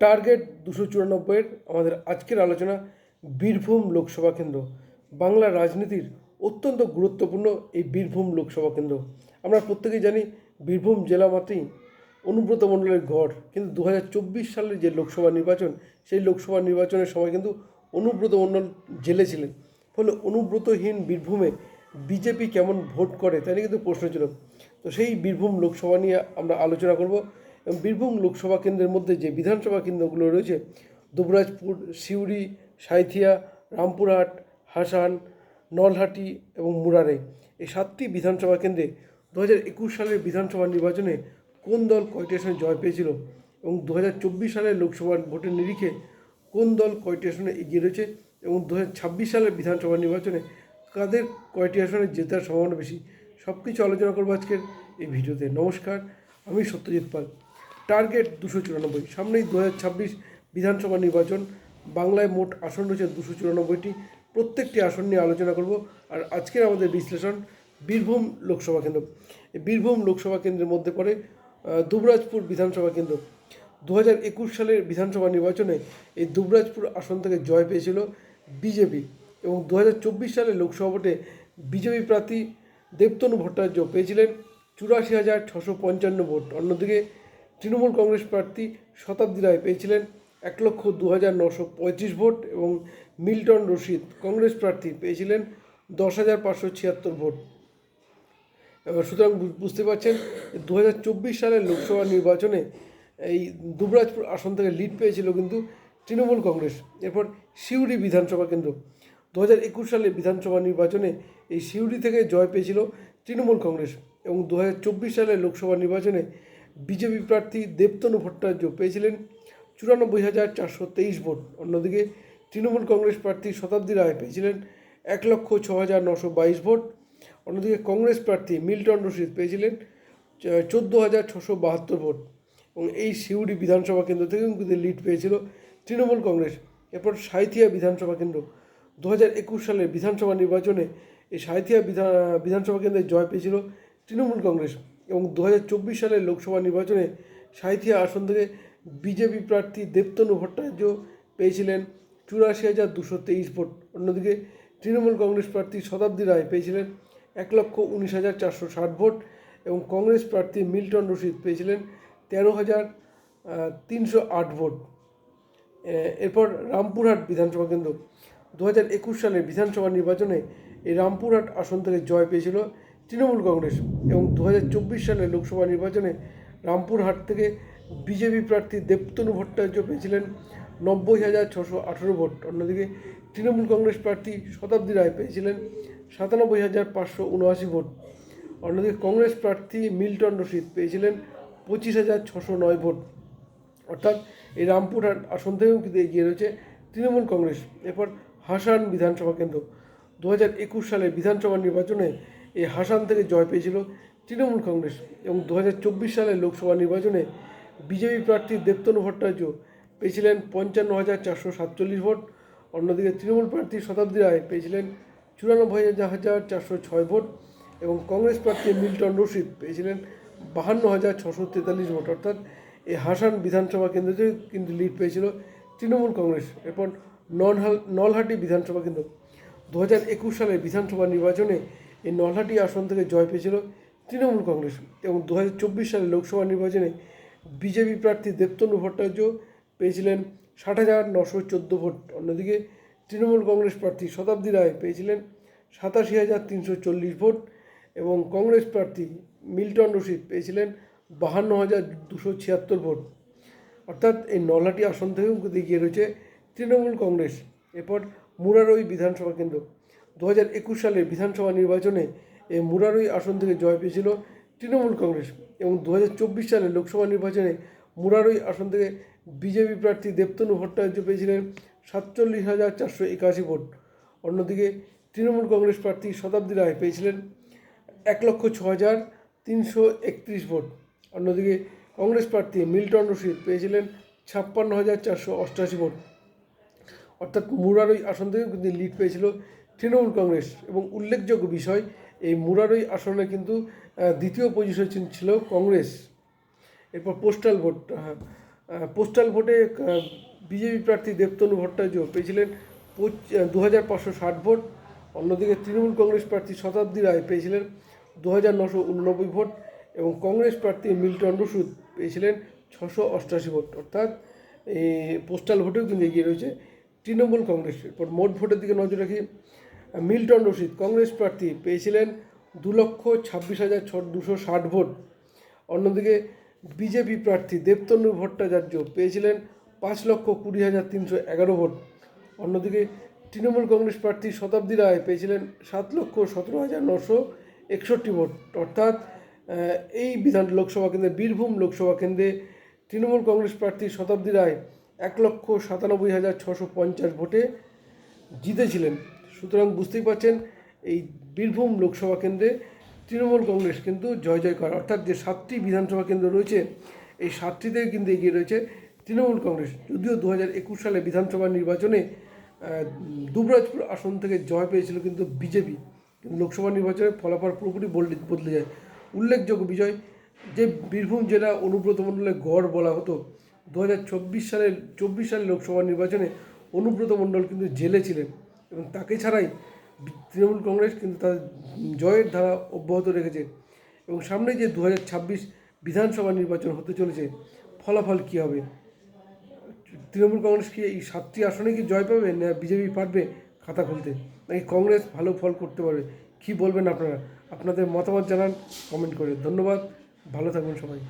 Target দুশো চুরানব্বইয়ের আমাদের আজকের আলোচনা বীরভূম লোকসভা কেন্দ্র। বাংলা রাজনীতির অত্যন্ত গুরুত্বপূর্ণ এই বীরভূম লোকসভা কেন্দ্র। আমরা প্রত্যেকেই জানি বীরভূম জেলা মাত্রই অনুব্রত মণ্ডলের গড় কিন্তু দু হাজার চব্বিশ সালের যে লোকসভা নির্বাচন, সেই লোকসভা নির্বাচনের সময় কিন্তু অনুব্রত মণ্ডল জেলে ছিলেন। ফলে অনুব্রতহীন বীরভূমে বিজেপি কেমন ভোট করে তাই নিয়ে কিন্তু প্রশ্ন ছিল। তো সেই বীরভূম লোকসভা নিয়ে আমরা আলোচনা করব। বীরভূম লোকসভা কেন্দ্রের মধ্যে যে বিধানসভা কেন্দ্রগুলো রয়েছে, দুবরাজপুর, সিউড়ি, সাঁইথিয়া, রামপুরহাট, হাসান, নলহাটি এবং মুরারে এই সাতটি বিধানসভা কেন্দ্রে দু হাজার একুশ সালের বিধানসভা নির্বাচনে কোন দল কয়টি আসনে জয় পেয়েছিল এবং দু হাজার চব্বিশ সালের লোকসভা ভোটের নিরিখে কোন দল কয়টি আসনে এগিয়ে রয়েছে এবং দু হাজার ছাব্বিশ সালের বিধানসভা নির্বাচনে কাদের কয়টি আসনে জেতার সম্ভাবনা বেশি সব কিছু আলোচনা করব আজকের এই ভিডিওতে। নমস্কার, আমি সত্যজিৎ পাল। টার্গেট দুশো চুরানব্বই, সামনেই দু হাজার ছাব্বিশ বিধানসভা নির্বাচন। বাংলায় মোট আসন রয়েছে দুশো চুরানব্বইটি। প্রত্যেকটি আসন নিয়ে আলোচনা করব। আর আজকের আমাদের বিশ্লেষণ, বীরভূম লোকসভা কেন্দ্র। বীরভূম লোকসভা কেন্দ্রের মধ্যে পড়ে দুবরাজপুর বিধানসভা কেন্দ্র। দু হাজার একুশ সালের বিধানসভা নির্বাচনে এই দুবরাজপুর আসন থেকে জয় পেয়েছিল বিজেপি। এবং দু হাজার চব্বিশ সালের লোকসভা ভোটে বিজেপি প্রার্থী দেবতনু ভট্টাচার্য পেয়েছিলেন চুরাশি হাজার ছশো পঞ্চান্ন ভোট। অন্যদিকে তৃণমূল কংগ্রেস প্রার্থী শতাব্দী রায় পেয়েছিলেন এক লক্ষ দু হাজার নশো পঁয়ত্রিশ ভোট এবং মিল্টন রশিদ কংগ্রেস প্রার্থী পেয়েছিলেন দশ হাজার পাঁচশো ছিয়াত্তর ভোট। সুতরাং বুঝতে পারছেন দু হাজার চব্বিশ সালের লোকসভা নির্বাচনে এই দুবরাজপুর আসন থেকে লিড পেয়েছিল কিন্তু তৃণমূল কংগ্রেস। এরপর সিউড়ি বিধানসভা কেন্দ্র। দু হাজার একুশ সালে বিধানসভা নির্বাচনে এই সিউড়ি থেকে জয় পেয়েছিল তৃণমূল কংগ্রেস এবং দু হাজার চব্বিশ সালের লোকসভা নির্বাচনে বিজেপি প্রার্থী দেবতনু ভট্টাচার্য পেয়েছিলেন চুরানব্বই হাজার চারশো তেইশ ভোট। অন্যদিকে তৃণমূল কংগ্রেস প্রার্থী শতাব্দী রায় পেয়েছিলেন এক লক্ষ ছ হাজার নশো বাইশ ভোট। অন্যদিকে কংগ্রেস প্রার্থী মিল্টন রশিদ পেয়েছিলেন চোদ্দ হাজার ছশো বাহাত্তর ভোট এবং এই সিউড়ি বিধানসভা কেন্দ্র থেকে কিন্তু লিড পেয়েছিল তৃণমূল কংগ্রেস। এরপর সাঁইথিয়া বিধানসভা কেন্দ্র। দু হাজার একুশ সালের বিধানসভা নির্বাচনে এই সাঁইথিয়া বিধান বিধানসভা কেন্দ্রে জয় পেয়েছিল তৃণমূল কংগ্রেস। এবং দু হাজার চব্বিশ সালের লোকসভা নির্বাচনে সাঁইথিয়া আসন থেকে বিজেপি প্রার্থী দেবতনু ভট্টাচার্য পেয়েছিলেন চুরাশি হাজার দুশো তেইশ ভোট। অন্যদিকে তৃণমূল কংগ্রেস প্রার্থী শতাব্দী রায় পেয়েছিলেন এক লক্ষ উনিশ হাজার চারশো ষাট ভোট এবং কংগ্রেস প্রার্থী মিল্টন রশিদ পেয়েছিলেন তেরো হাজার তিনশো আট ভোট। এরপর রামপুরহাট বিধানসভা কেন্দ্র। দু হাজার একুশ সালের বিধানসভা নির্বাচনে এই রামপুরহাট আসন থেকে জয় পেয়েছিল তৃণমূল কংগ্রেস এবং দু সালের লোকসভা নির্বাচনে রামপুরহাট থেকে বিজেপি প্রার্থী দেবতনু ভট্টাচার্য পেয়েছিলেন নব্বই হাজার ছশো আঠেরো ভোট। অন্যদিকে তৃণমূল কংগ্রেস প্রার্থী শতাব্দী রায় পেয়েছিলেন সাতানব্বই হাজার পাঁচশো উনআশি ভোট। অন্যদিকে কংগ্রেস প্রার্থী মিল্টন রশিদ পেয়েছিলেন পঁচিশ হাজার ছশো নয় ভোট। অর্থাৎ এই রামপুরহাট আসন থেকেও কিন্তু এগিয়ে রয়েছে তৃণমূল কংগ্রেস। এরপর হাসান বিধানসভা কেন্দ্র। দু হাজার একুশ সালে বিধানসভা নির্বাচনে এই হাসান থেকে জয় পেয়েছিল তৃণমূল কংগ্রেস এবং দু সালের লোকসভা নির্বাচনে বিজেপি প্রার্থী দেবতনু ভট্টাচার্য পেয়েছিলেন পঞ্চান্ন হাজার চারশো সাতচল্লিশ ভোট। অন্যদিকে তৃণমূল প্রার্থী শতাব্দী রায় পেয়েছিলেন চুরানব্বই হাজার চারশো ছয় ভোট এবং কংগ্রেস প্রার্থী মিল্টন রশিদ পেয়েছিলেন বাহান্ন হাজার ছশো তেতাল্লিশ ভোট। অর্থাৎ এই হাসান বিধানসভা কেন্দ্রতে কিন্তু লিড পেয়েছিল তৃণমূল কংগ্রেস। এরপর নলহাটি বিধানসভা কেন্দ্র। দু সালের বিধানসভা নির্বাচনে এই নলহাটি আসন থেকে জয় পেয়েছিল তৃণমূল কংগ্রেস এবং দু সালের লোকসভা নির্বাচনে বিজেপি প্রার্থী দেবতনু ভট্টাচার্য পেয়েছিলেন ষাট হাজার নশো চোদ্দ ভোট। অন্যদিকে তৃণমূল কংগ্রেস প্রার্থী শতাব্দী রায় পেয়েছিলেন সাতাশি হাজার তিনশো চল্লিশ ভোট এবং কংগ্রেস প্রার্থী মিল্টন রশিদ পেয়েছিলেন বাহান্ন হাজার দুশো ছিয়াত্তর ভোট। অর্থাৎ এই নলহাটি আসন থেকেও এগিয়ে রয়েছে তৃণমূল কংগ্রেস। এরপর মুরারই বিধানসভা কেন্দ্র। দু হাজার একুশ সালের বিধানসভা নির্বাচনে মুরারই আসন থেকে জয় পেয়েছিল তৃণমূল কংগ্রেস এবং দু সালের লোকসভা নির্বাচনে মুরারই আসন থেকে বিজেপি প্রার্থী দেবতনু ভট্টাচার্য পেয়েছিলেন সাতচল্লিশ হাজার চারশো একাশি ভোট। অন্যদিকে তৃণমূল কংগ্রেস প্রার্থী শতাব্দী রায় পেয়েছিলেন এক লক্ষ ছ হাজার তিনশো একত্রিশ ভোট। অন্যদিকে কংগ্রেস প্রার্থী মিল্টন রশিদ পেয়েছিলেন ছাপ্পান্ন হাজার চারশো অষ্টাশি ভোট। অর্থাৎ মুরারই আসন থেকে কিন্তু লিড পেয়েছিল তৃণমূল কংগ্রেস এবং উল্লেখযোগ্য বিষয়, এই মুরারই আসনে কিন্তু দ্বিতীয় পজিশন ছিল কংগ্রেস। এরপর পোস্টাল ভোট পোস্টাল ভোটে বিজেপি প্রার্থী দেবতনু ভট্টাচার্য পেয়েছিলেন দু হাজার পাঁচশো ষাট ভোট। অন্যদিকে তৃণমূল কংগ্রেস প্রার্থী শতাব্দী রায় পেয়েছিলেন দু হাজার নশো উননব্বই ভোট এবং কংগ্রেস প্রার্থী মিল্টন রসুদ পেয়েছিলেন ছশো অষ্টাশি ভোট। অর্থাৎ, এই পোস্টাল ভোটেও কিন্তু এগিয়ে রয়েছে তৃণমূল কংগ্রেস। এরপর মোট ভোটের দিকে নজর রাখি মিল্টন রশিদ, কংগ্রেস প্রার্থী, পেয়েছিলেন দু লক্ষ ছাব্বিশ হাজার ছ দুশো ষাট ভোট। অন্যদিকে বিজেপি প্রার্থী দেবতনু ভট্টাচার্য পেয়েছিলেন পাঁচ লক্ষ কুড়ি হাজার তিনশো এগারো ভোট। অন্যদিকে তৃণমূল কংগ্রেস প্রার্থী শতাব্দী রায় পেয়েছিলেন সাত লক্ষ সতেরো হাজার নশো একষট্টি ভোট। অর্থাৎ এই বিধান লোকসভা কেন্দ্রে, বীরভূম লোকসভা কেন্দ্রে তৃণমূল কংগ্রেস প্রার্থী শতাব্দী রায় এক লক্ষ সাতানব্বই হাজার ছশো পঞ্চাশ ভোটে জিতেছিলেন। সুতরাং বুঝতেই পারছেন, এই বীরভূম লোকসভা কেন্দ্রে তৃণমূল কংগ্রেস কিন্তু জয় জয় করে। অর্থাৎ যে সাতটি বিধানসভা কেন্দ্র রয়েছে, এই সাতটিতে কিন্তু এগিয়ে রয়েছে তৃণমূল কংগ্রেস। যদিও দু একুশ সালে বিধানসভা নির্বাচনে দুবরাজপুর আসন থেকে জয় পেয়েছিল কিন্তু বিজেপি। কিন্তু লোকসভা নির্বাচনে ফলাফল পুরোপুরি বদলে যায়। উল্লেখযোগ্য বিজয়, যে বীরভূম জেলা অনুব্রত মণ্ডলের গড় বলা হতো দু হাজার চব্বিশ সালের লোকসভা নির্বাচনে অনুব্রত মণ্ডল কিন্তু জেলে ছিলেন। এবং তাকে ছাড়াই তৃণমূল কংগ্রেস কিন্তু তার জয়ের ধারা অব্যাহত রেখেছে। এবং সামনে যে দু হাজার ছাব্বিশ বিধানসভা নির্বাচন হতে চলেছে, ফলাফল কী হবে? তৃণমূল কংগ্রেস কি এই সাতটি আসনে কি জয় পাবে, না বিজেপি পারবে খাতা খুলতে? নাকি কংগ্রেস ভালো ফল করতে পারবে? কী বলবেন আপনারা? আপনাদের মতামত জানান, কমেন্ট করে। ধন্যবাদ, ভালো থাকবেন সবাই।